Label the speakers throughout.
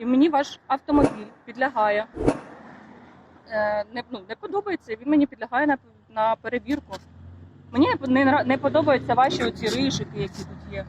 Speaker 1: і мені ваш автомобіль підлягає. Е, не, ну, не подобається, він мені підлягає на, на перевірку. Мені не, не, не подобаються ваші оці рижики, які тут є.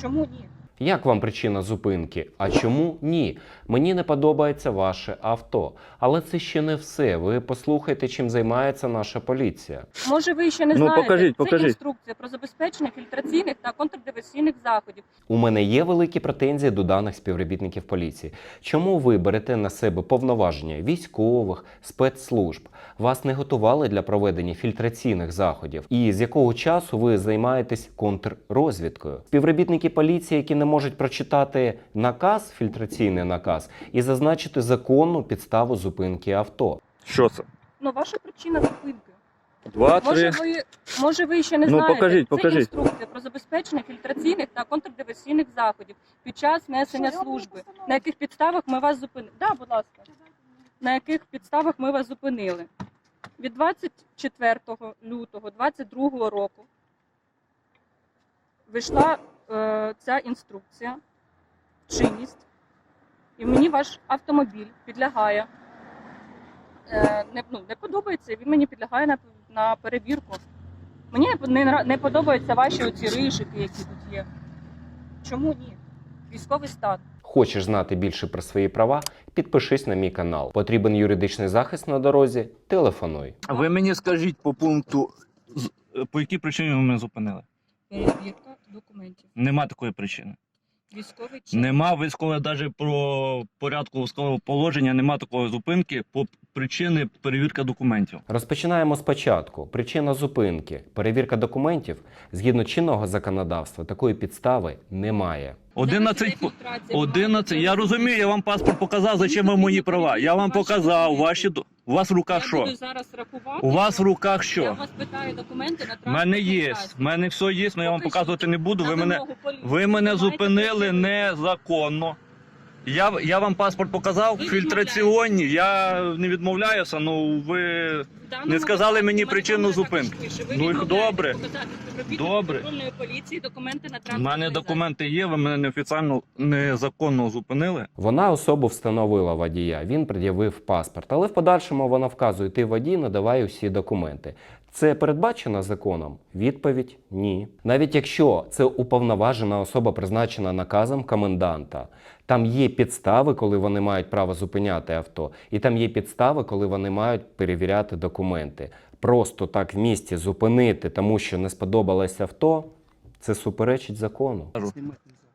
Speaker 1: Чому ні?
Speaker 2: Як вам причина зупинки? А чому ні? Мені не подобається ваше авто. Але це ще не все. Ви послухайте, чим займається наша поліція.
Speaker 1: Може, ви ще не
Speaker 3: Ну,
Speaker 1: знаєте?
Speaker 3: покажіть,
Speaker 1: Це інструкція про забезпечення фільтраційних та контрдиверсійних заходів.
Speaker 2: У мене є великі претензії до даних співробітників поліції. Чому ви берете на себе повноваження військових спецслужб? Вас не готували для проведення фільтраційних заходів? І з якого часу ви займаєтесь контррозвідкою? Співробітники поліції, які не можуть прочитати наказ, фільтраційний наказ, і зазначити законну підставу зупинки авто.
Speaker 3: Що це?
Speaker 1: Ну, ваша причина зупинки.
Speaker 3: Два,
Speaker 1: Може,
Speaker 3: три.
Speaker 1: ви, може, ви ще не
Speaker 3: Ну,
Speaker 1: знаєте?
Speaker 3: покажіть,
Speaker 1: Це
Speaker 3: покажіть.
Speaker 1: інструкція про забезпечення фільтраційних та контрдиверсійних заходів під час несення служби. На яких підставах ми вас зупинили? Да, будь ласка. На яких підставах ми вас зупинили? Від 24 лютого 22 року вийшла ця інструкція, чинність, і мені ваш автомобіль підлягає. Е, не, ну, не подобається, він мені підлягає на, на перевірку. Мені не, не, не подобаються ваші оці ришики, які тут є. Чому ні? Військовий стан.
Speaker 2: Хочеш знати більше про свої права? Підпишись на мій канал. Потрібен юридичний захист на дорозі? Телефонуй.
Speaker 3: А ви мені скажіть по пункту, е, по якій причині ви мене зупинили?
Speaker 1: Перевірка документів.
Speaker 3: Нема такої причини.
Speaker 1: Військовий чин.
Speaker 3: Нема військового, навіть про порядку військового положення, нема такої зупинки по причини перевірка документів.
Speaker 2: Розпочинаємо спочатку. Причина зупинки. Перевірка документів. Згідно чинного законодавства, такої підстави немає.
Speaker 3: 11, по- 11, я розумію, я вам паспорт показав, зачем вам мої права. Я вам показав ваші до- у вас в
Speaker 1: Я
Speaker 3: руках що?
Speaker 1: буду зараз рахувати.
Speaker 3: У вас в руках
Speaker 1: Я
Speaker 3: що?
Speaker 1: вас питаю документи на
Speaker 3: У
Speaker 1: транспортний
Speaker 3: мене є,
Speaker 1: засіб.
Speaker 3: в мене все є, але я вам показувати не буду. Ви
Speaker 1: На
Speaker 3: мене
Speaker 1: вимогу поліції.
Speaker 3: Ви мене зупинили незаконно. Я, я вам паспорт показав,
Speaker 1: Ви
Speaker 3: фільтраційні. Я не відмовляюся, ну ви. Не сказали мені причину зупинки.
Speaker 1: ви
Speaker 3: Ну, і добре. Добре.
Speaker 1: поліції документи на
Speaker 3: У мене документи є, ви мене неофіційно незаконно зупинили.
Speaker 2: Вона особу встановила водія. Він пред'явив паспорт, але в подальшому вона вказує: ти водій, надавай усі документи. Це передбачено законом? Відповідь ні. Навіть якщо це уповноважена особа, призначена наказом коменданта, там є підстави, коли вони мають право зупиняти авто, і там є підстави, коли вони мають перевіряти документи. Просто так в місті зупинити, тому що не сподобалось авто, це суперечить закону.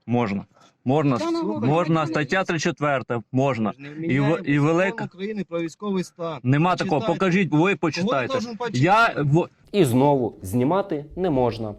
Speaker 3: Можна. Можна,
Speaker 1: Та
Speaker 3: можна, стаття 34, можна.
Speaker 4: Не
Speaker 3: І в- і велика-
Speaker 4: України про військовий стан.
Speaker 3: Нема такого. Покажіть, ви почитайте. Я
Speaker 2: І знову знімати не можна.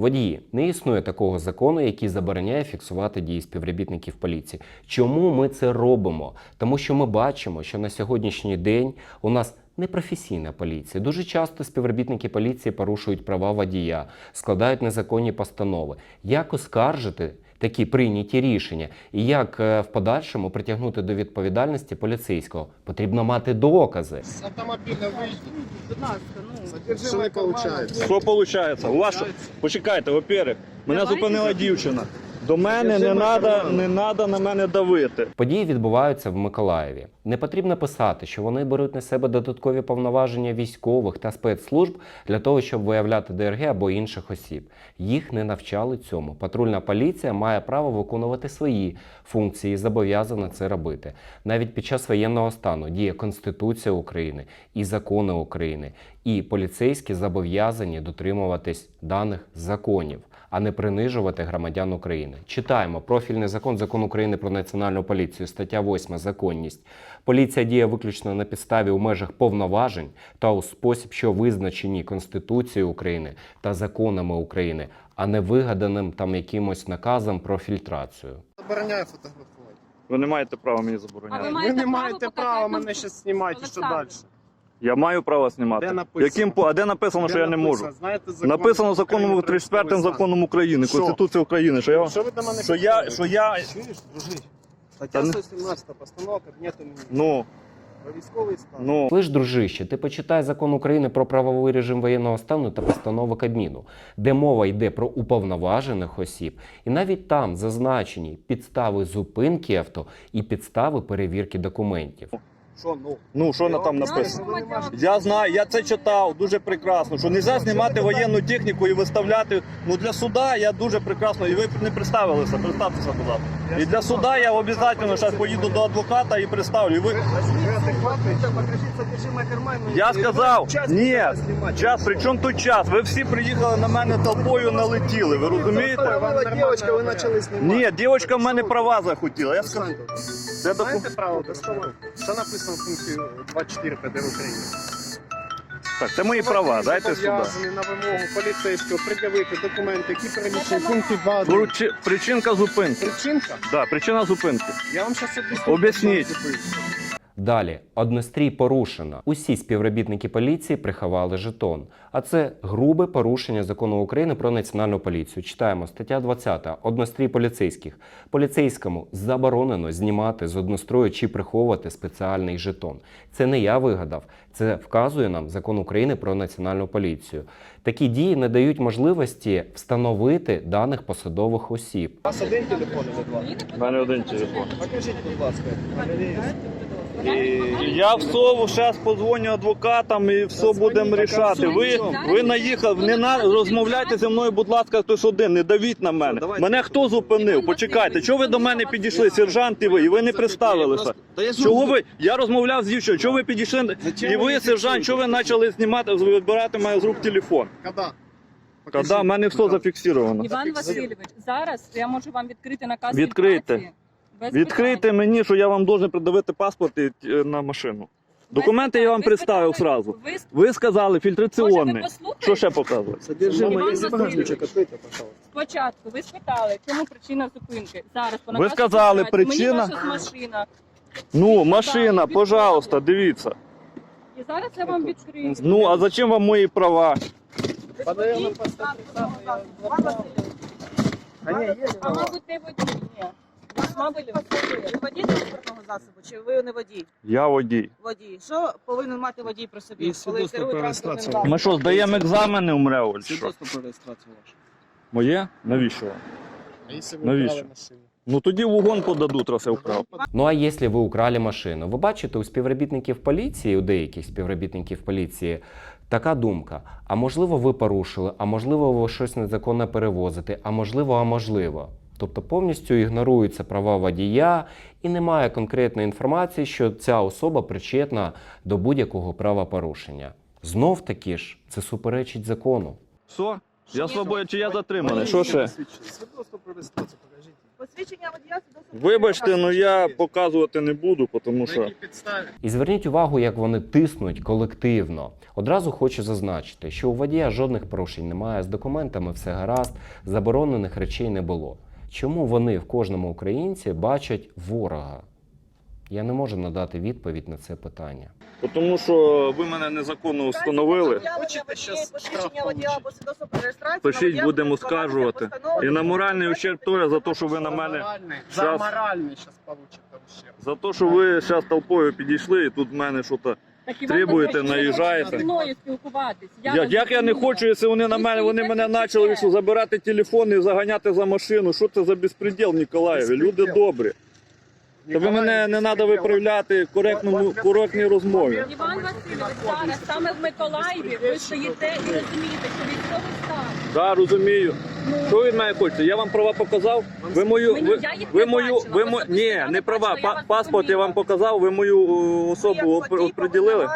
Speaker 2: Водії, не існує такого закону, який забороняє фіксувати дії співробітників поліції. Чому ми це робимо? Тому що ми бачимо, що на сьогоднішній день у нас непрофесійна поліція. Дуже часто співробітники поліції порушують права водія, складають незаконні постанови. Як оскаржити такі прийняті рішення? І як е, в подальшому притягнути до відповідальності поліцейського? Потрібно мати докази.
Speaker 4: С ви выйди.
Speaker 1: Будь ласка, ну.
Speaker 4: Содержимое
Speaker 5: Что получается?
Speaker 3: Що виходить? У вас почекайте, во-первых, мене
Speaker 1: Давайте
Speaker 3: зупинила дівчина. До мене не треба не надо на мене давити.
Speaker 2: Події відбуваються в Миколаєві. Не потрібно писати, що вони беруть на себе додаткові повноваження військових та спецслужб для того, щоб виявляти ДРГ або інших осіб. Їх не навчали цьому. Патрульна поліція має право виконувати свої функції і зобов'язана це робити. Навіть під час воєнного стану діє Конституція України і закони України. І поліцейські зобов'язані дотримуватись даних законів а не принижувати громадян України. Читаємо профільний закон, закон України про національну поліцію, стаття 8 законність. Поліція діє виключно на підставі у межах повноважень та у спосіб, що визначені Конституцією України та законами України, а не вигаданим там якимось наказом про фільтрацію.
Speaker 5: Забороняю фотографувати.
Speaker 3: Ви не маєте права мені
Speaker 1: А ви
Speaker 3: забороняти.
Speaker 1: маєте
Speaker 5: Ви не маєте
Speaker 1: показати
Speaker 5: права
Speaker 1: нам
Speaker 5: мене зараз знімати. Що
Speaker 1: Олександр.
Speaker 5: далі?
Speaker 3: Я маю право знімати.
Speaker 5: Де написано?
Speaker 3: Яким по- а де написано, що я не можу?
Speaker 5: Знаєте, закон
Speaker 3: Написано законом
Speaker 5: про
Speaker 3: 34 законом України,
Speaker 5: Що?
Speaker 3: Конституція України, що я
Speaker 5: Що ви до мене
Speaker 3: що я,
Speaker 5: підходите?
Speaker 3: що я,
Speaker 5: Чуєш, дружище?
Speaker 3: Та
Speaker 5: Стаття
Speaker 3: не-
Speaker 5: 117 постанова Кабінету Міністрів.
Speaker 3: ну,
Speaker 5: Про військовий стан.
Speaker 3: Ну,
Speaker 2: Слиш, дружище, ти почитай закон України про правовий режим воєнного стану та постанови Кабміну, де мова йде про уповноважених осіб, і навіть там зазначені підстави зупинки авто і підстави перевірки документів.
Speaker 5: Що, ну?
Speaker 3: ну що на там написано? Я знаю, я це читав дуже прекрасно. Що не можна знімати воєнну техніку і виставляти. Ну для суда я дуже прекрасно. І ви не представилися, представтеся, будь ласка. І для суда я обов'язково зараз поїду до адвоката і представлю. І ви
Speaker 5: Карману.
Speaker 3: Я сказав,
Speaker 5: Час
Speaker 3: ні, час, при чому тут час? Ви всі приїхали на мене толпою налетіли. Ви розумієте?
Speaker 5: Дівчинка, ви почали знімати.
Speaker 3: Ні, дівчинка в мене права захотіла. Я сказав, це.
Speaker 5: Знаєте право. Що написано в пункті 24 ПДР України?
Speaker 3: так, це мої права. Дайте сюди.
Speaker 5: Зобов'язаний на вимогу поліцейського пред'явити документи, які перелічені в пункті 2.
Speaker 3: Причи- Причинка зупинки.
Speaker 5: Причинка?
Speaker 3: Да, причина зупинки.
Speaker 5: Я вам зараз об'ясню.
Speaker 3: Об'ясніть.
Speaker 2: Далі однострій порушено. Усі співробітники поліції приховали жетон. А це грубе порушення закону України про національну поліцію. Читаємо стаття 20. Однострій поліцейських. Поліцейському заборонено знімати з однострою чи приховувати спеціальний жетон. Це не я вигадав. Це вказує нам закон України про національну поліцію. Такі дії не дають можливості встановити даних посадових осіб.
Speaker 5: У вас один телефон два?
Speaker 3: У мене один телефон.
Speaker 5: Покажіть, будь ласка.
Speaker 3: Я в сову зараз подзвоню адвокатам і все будемо рішати. Ви, ви наїхали, не на розмовляйте зі мною, будь ласка, хтось один, не давіть на мене. Мене хто зупинив? Почекайте, чого ви до мене підійшли, сержант і ви, і ви не представилися? Чого ви? Я розмовляв з дівчиною, чого ви підійшли? І ви, сержант, чого ви почали знімати, вибирати мене з рук телефон?
Speaker 5: Когда?
Speaker 3: Коли в мене все зафіксировано.
Speaker 1: Іван Васильович, зараз я можу вам відкрити наказ
Speaker 3: Відкрийте. Відкрийте мені, що я вам должен придавити паспорт і, е, на машину. Документи я вам представив сразу.
Speaker 1: Ви
Speaker 3: сказали фільтраційний. Що ще?
Speaker 5: Содержимое есть откройте, пожалуйста.
Speaker 1: Спочатку ви спитали, чому причина зупинки. Зараз по
Speaker 3: Ви сказали, причина-
Speaker 1: Мені ваша машина.
Speaker 3: Ну, машина, пожалуйста, дивіться.
Speaker 1: І зараз я вам відкрию.
Speaker 3: Ну, а зачем вам мої права?
Speaker 5: Подаємо по 130, я забрав. А
Speaker 1: мабуть, не водій. Ні. Мабуть.
Speaker 6: Ви водій транспортного засобу, чи ви не водій?
Speaker 3: Я водій.
Speaker 6: Водій. Що повинен мати водій при собі,
Speaker 5: І
Speaker 6: коли
Speaker 5: свідоцтво
Speaker 6: керує
Speaker 5: про
Speaker 6: транспортним
Speaker 5: реєстрацію.
Speaker 6: засобом?
Speaker 3: Ми що, здаємо екзамени у МРЕО? чи Що?
Speaker 5: Свідоцтво про реєстрацію вашу.
Speaker 3: Моє? Навіщо? вам?
Speaker 5: А якщо ви
Speaker 3: Навіщо?
Speaker 5: вкрали машину?
Speaker 3: Ну тоді в подадуть, раз я вкрав.
Speaker 2: Ну а якщо ви украли машину, ви бачите у співробітників поліції, у деяких співробітників поліції, така думка: а можливо, ви порушили, а можливо, ви щось незаконне перевозите, а можливо, а можливо. Тобто повністю ігноруються права водія і немає конкретної інформації, що ця особа причетна до будь-якого правопорушення. Знов таки ж це суперечить закону.
Speaker 3: Все? Я свободен чи я затриманий? Що ще?
Speaker 6: Посвідчення водія.
Speaker 3: Вибачте, ну я показувати не буду, тому що.
Speaker 5: підставі?
Speaker 2: І зверніть увагу, як вони тиснуть колективно. Одразу хочу зазначити, що у водія жодних порушень немає, з документами все гаразд, заборонених речей не було. Чому вони в кожному українці бачать ворога? Я не можу надати відповідь на це питання.
Speaker 3: Тому що ви мене незаконно встановили. Пишіть, будемо скаржувати. І на моральний ущерб теж за те, що ви на мене.
Speaker 5: За моральний зараз получите ущерб.
Speaker 3: За те, що ви зараз толпою підійшли, і тут в мене щось. Требуєте, наїжджаєте?
Speaker 1: хочете мною спілкуватись.
Speaker 3: Я, як я не хочу, якщо вони на мене, вони мене почали забирати телефон і заганяти за машину. Що це за безпреділ, Ніколаєві? Люди добрі. Та ви мене не треба виправляти коректному коректній розмові.
Speaker 1: Іван Васильович, зараз саме в Миколаєві ви стоїте і розумієте, що військовий стан.
Speaker 3: Да, розумію.
Speaker 1: Ну,
Speaker 3: Що від мене хочете? Я вам права показав. Ви мою,
Speaker 1: Мені-
Speaker 3: ви,
Speaker 1: я їх
Speaker 3: ви
Speaker 1: не
Speaker 3: мою,
Speaker 1: бачила,
Speaker 3: ви мо... ні,
Speaker 1: я
Speaker 3: не
Speaker 1: не
Speaker 3: права.
Speaker 1: бачила, я
Speaker 3: Па-
Speaker 1: вас
Speaker 3: Паспорт я вам показав. Ви мою е, особу
Speaker 6: як
Speaker 3: опри- оприділили.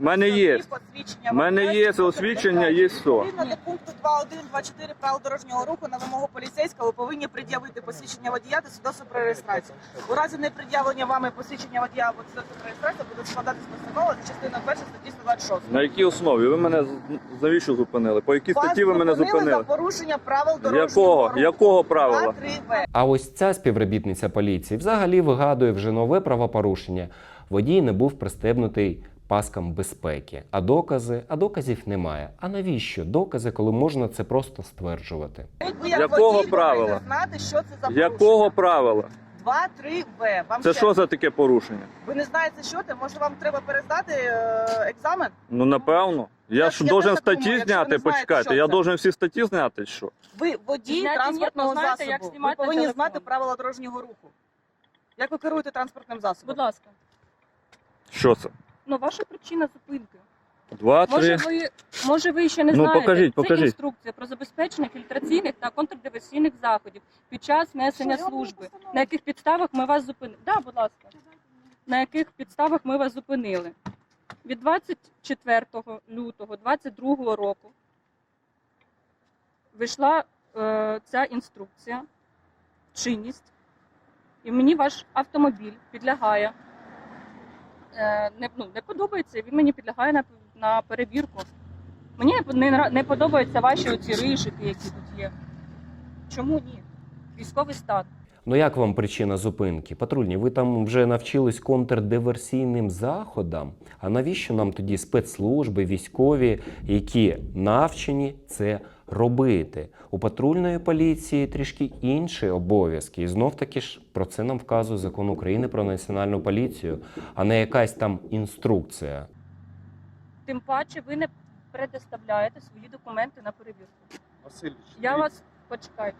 Speaker 3: У мене є. У мене є це освідчення, є все.
Speaker 6: Відповідно до пункту 2.1.2.4 правил дорожнього руху на вимогу поліцейського ви повинні пред'явити посвідчення водія та свідоцтво про реєстрацію. У разі непред'явлення вами посвідчення водія або свідоцтва про реєстрацію буде складатись постанова за частиною 1 статті 126.
Speaker 3: На якій основі? Ви мене завіщо зупинили? По якій статті ви мене
Speaker 6: зупинили
Speaker 3: зупинили?
Speaker 6: за порушення правил дорожнього
Speaker 3: Якого?
Speaker 6: руху.
Speaker 3: Якого правила?
Speaker 2: А ось ця співробітниця поліції взагалі вигадує вже нове правопорушення. Водій не був пристебнутий паскам безпеки. А докази? А доказів немає. А навіщо докази, коли можна це просто стверджувати?
Speaker 3: Якого правила?
Speaker 6: знати, що це за
Speaker 3: Якого правила?
Speaker 6: 2-3 В. Вам
Speaker 3: Це
Speaker 6: ще
Speaker 3: що за таке порушення?
Speaker 6: Ви не знаєте, що це? Може вам треба перездати е, екзамен?
Speaker 3: Ну напевно. Я
Speaker 6: Я-
Speaker 3: ж
Speaker 6: я
Speaker 3: должен статті зняти.
Speaker 6: не знаєте,
Speaker 3: Почекайте,
Speaker 6: що
Speaker 3: я
Speaker 6: це.
Speaker 3: должен всі статті зняти. Що?
Speaker 6: Ви водій
Speaker 1: Зняти
Speaker 6: транспортного
Speaker 1: ні, ну, знаєте, як
Speaker 6: засобу. Ви
Speaker 1: знімати на
Speaker 6: повинні
Speaker 1: телефон.
Speaker 6: знати правила дорожнього руху. Як ви керуєте транспортним засобом?
Speaker 1: Будь ласка.
Speaker 3: Що це?
Speaker 1: Ну, ваша причина зупинки.
Speaker 3: Два,
Speaker 1: Може
Speaker 3: три.
Speaker 1: ви, може ви ще не
Speaker 3: Ну,
Speaker 1: знаєте.
Speaker 3: покажіть,
Speaker 1: Це
Speaker 3: покажіть.
Speaker 1: інструкція про забезпечення фільтраційних та контрдиверсійних заходів під час несення
Speaker 6: Що, я вам
Speaker 1: служби. На яких підставах ми вас зупинили? Да, будь ласка. На яких підставах ми вас зупинили? Від 24 лютого 2022 року вийшла е, ця інструкція, чинність, і мені ваш автомобіль підлягає. Е, не, ну, не подобається, він мені підлягає на, на перевірку. Мені не, нра- не подобаються ваші оці ришики, які тут є. Чому ні? Військовий стан.
Speaker 2: Ну як вам причина зупинки? Патрульні, ви там вже навчились контрдиверсійним заходам. А навіщо нам тоді спецслужби, військові, які навчені це робити? У патрульної поліції трішки інші обов'язки. І знов таки ж про це нам вказує закон України про національну поліцію, а не якась там інструкція.
Speaker 1: Тим паче ви не предоставляєте свої документи на перевірку.
Speaker 4: Васильович,
Speaker 1: Я вас почекайте.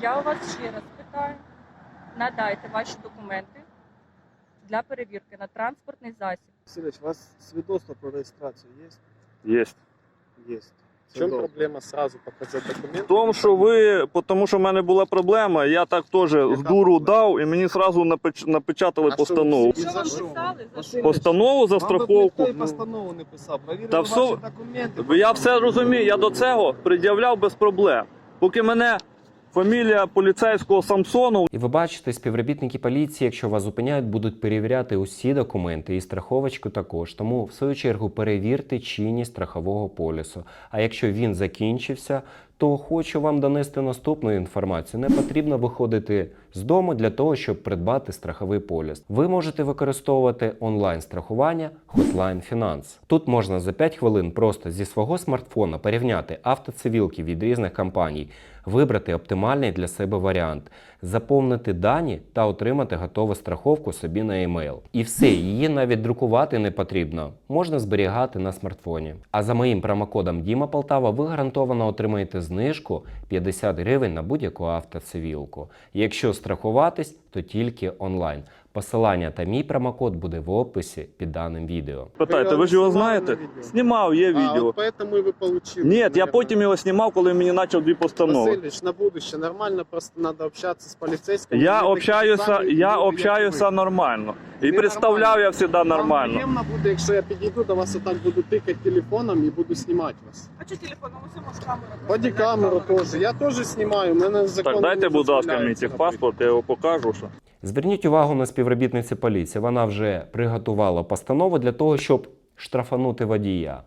Speaker 1: Я у вас ще раз питаю. Надайте ваші документи для перевірки на транспортний засіб.
Speaker 4: Васильович, у вас свидетельство про реєстрацію є?
Speaker 3: Є.
Speaker 4: Є.
Speaker 7: В чому проблема сразу показати документ?
Speaker 3: В тому, що ви, тому що в мене була проблема, я так теж з дуру дав, і мені зразу напеч- напечатали
Speaker 7: А що ви
Speaker 3: постанову.
Speaker 7: всі-
Speaker 1: Що вам
Speaker 7: за що?
Speaker 1: писали? За що?
Speaker 3: Постанову за
Speaker 4: вам би
Speaker 3: страховку.
Speaker 4: ніхто і постанову не писав. Провірили
Speaker 3: Та
Speaker 4: ваші
Speaker 3: все-
Speaker 4: документи.
Speaker 3: Я все розумію, я до цього пред'являв без проблем. Поки мене фамілія поліцейського Самсону
Speaker 2: І ви бачите, співробітники поліції, якщо вас зупиняють, будуть перевіряти усі документи і страховочку також. Тому, в свою чергу, перевірте чинність страхового полісу. А якщо він закінчився, то хочу вам донести наступну інформацію. Не потрібно виходити з дому для того, щоб придбати страховий поліс. Ви можете використовувати онлайн страхування Hotline Finance. Тут можна за 5 хвилин просто зі свого смартфона порівняти автоцивілки від різних компаній, вибрати оптимальний для себе варіант, заповнити дані та отримати готову страховку собі на емейл. І все, її навіть друкувати не потрібно. Можна зберігати на смартфоні. А за моїм промокодом Діма Полтава ви гарантовано отримаєте знижку 50 гривень на будь-яку автоцивілку. Якщо страхуватись, то тільки онлайн. Посилання та мій промокод буде в описі під даним відео.
Speaker 3: питаєте, ви ж його
Speaker 7: знімали
Speaker 3: знаєте?
Speaker 7: на відео?
Speaker 3: Знімав, є
Speaker 7: А,
Speaker 3: відео.
Speaker 7: вот поэтому и вы получили.
Speaker 3: Ні, я
Speaker 7: наверное.
Speaker 3: потім його знімав, коли мені почав дві постанови.
Speaker 7: Васильевич, на будущее нормально просто надо общаться с полицейским.
Speaker 3: Я
Speaker 7: Вы такие
Speaker 3: общаюся,
Speaker 7: самі
Speaker 3: я
Speaker 7: люди, як
Speaker 3: общаюся
Speaker 7: ви.
Speaker 3: нормально. І
Speaker 7: Ви
Speaker 3: представляв
Speaker 7: нормально.
Speaker 3: я завжди
Speaker 7: Вам
Speaker 3: нормально.
Speaker 7: приємно буде, якщо я підійду до вас, отак буду тикати телефоном і буду знімати вас.
Speaker 6: А що телефон? Ну, ось може камера.
Speaker 7: Бодікамеру теж. Я теж знімаю, у мене закон
Speaker 3: Так, дайте,
Speaker 7: не
Speaker 3: будь ласка,
Speaker 7: дозволяє
Speaker 3: мій
Speaker 7: це
Speaker 3: техпаспорт, я його покажу. Що.
Speaker 2: Зверніть увагу на співробітниці поліції. Вона вже приготувала постанову для того, щоб штрафанути водія.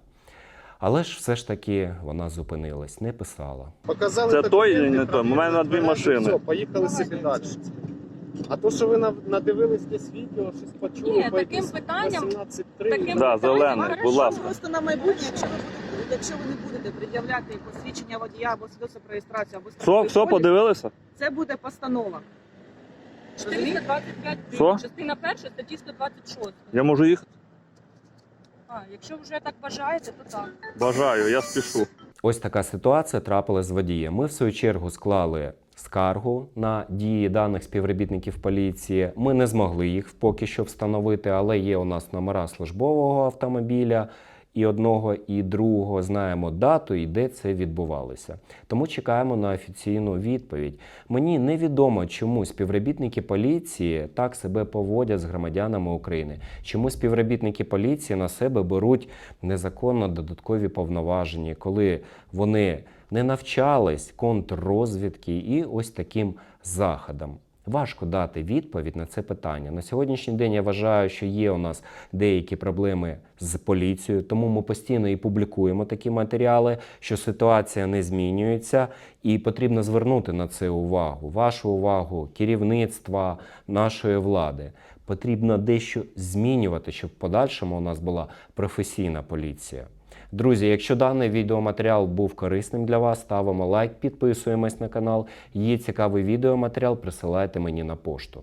Speaker 2: Але ж все ж таки вона зупинилась, не писала.
Speaker 7: Показали
Speaker 3: Це той
Speaker 7: документи,
Speaker 3: не той? У мене на дві машини.
Speaker 7: Все, поїхали собі далі. А то, що ви на- надивились десь відео, щось почули,
Speaker 1: Ні,
Speaker 7: по
Speaker 1: таким
Speaker 7: якійсь
Speaker 1: питанням-
Speaker 7: 18.3.
Speaker 1: таким
Speaker 3: Да,
Speaker 1: питанням
Speaker 3: зелений, будь ласка.
Speaker 6: Просто на майбутнє, якщо ви будете, якщо ви не будете пред'являти посвідчення водія або свідоцтво про реєстрацію або
Speaker 3: Що, що
Speaker 6: поліс,
Speaker 3: подивилися?
Speaker 6: це буде постанова. Розумієте?
Speaker 1: 425
Speaker 3: Що?
Speaker 1: частина перша статті 126.
Speaker 3: Я можу їхати?
Speaker 1: А, якщо вже так бажаєте, то так.
Speaker 3: Бажаю, я спішу.
Speaker 2: Ось така ситуація трапилась з водієм. Ми в свою чергу склали скаргу на дії даних співробітників поліції. Ми не змогли їх поки що встановити, але є у нас номера службового автомобіля. І одного, і другого знаємо дату і де це відбувалося. Тому чекаємо на офіційну відповідь. Мені невідомо, чому співробітники поліції так себе поводять з громадянами України. Чому співробітники поліції на себе беруть незаконно додаткові повноваження, коли вони не навчались контррозвідки і ось таким заходам. Важко дати відповідь на це питання. На сьогоднішній день я вважаю, що є у нас деякі проблеми з поліцією, тому ми постійно і публікуємо такі матеріали, що ситуація не змінюється, і потрібно звернути на це увагу, вашу увагу, керівництва нашої влади. Потрібно дещо змінювати, щоб в подальшому у нас була професійна поліція. Друзі, якщо даний відеоматеріал був корисним для вас, ставимо лайк, підписуємось на канал. Є цікавий відеоматеріал, присилайте мені на пошту.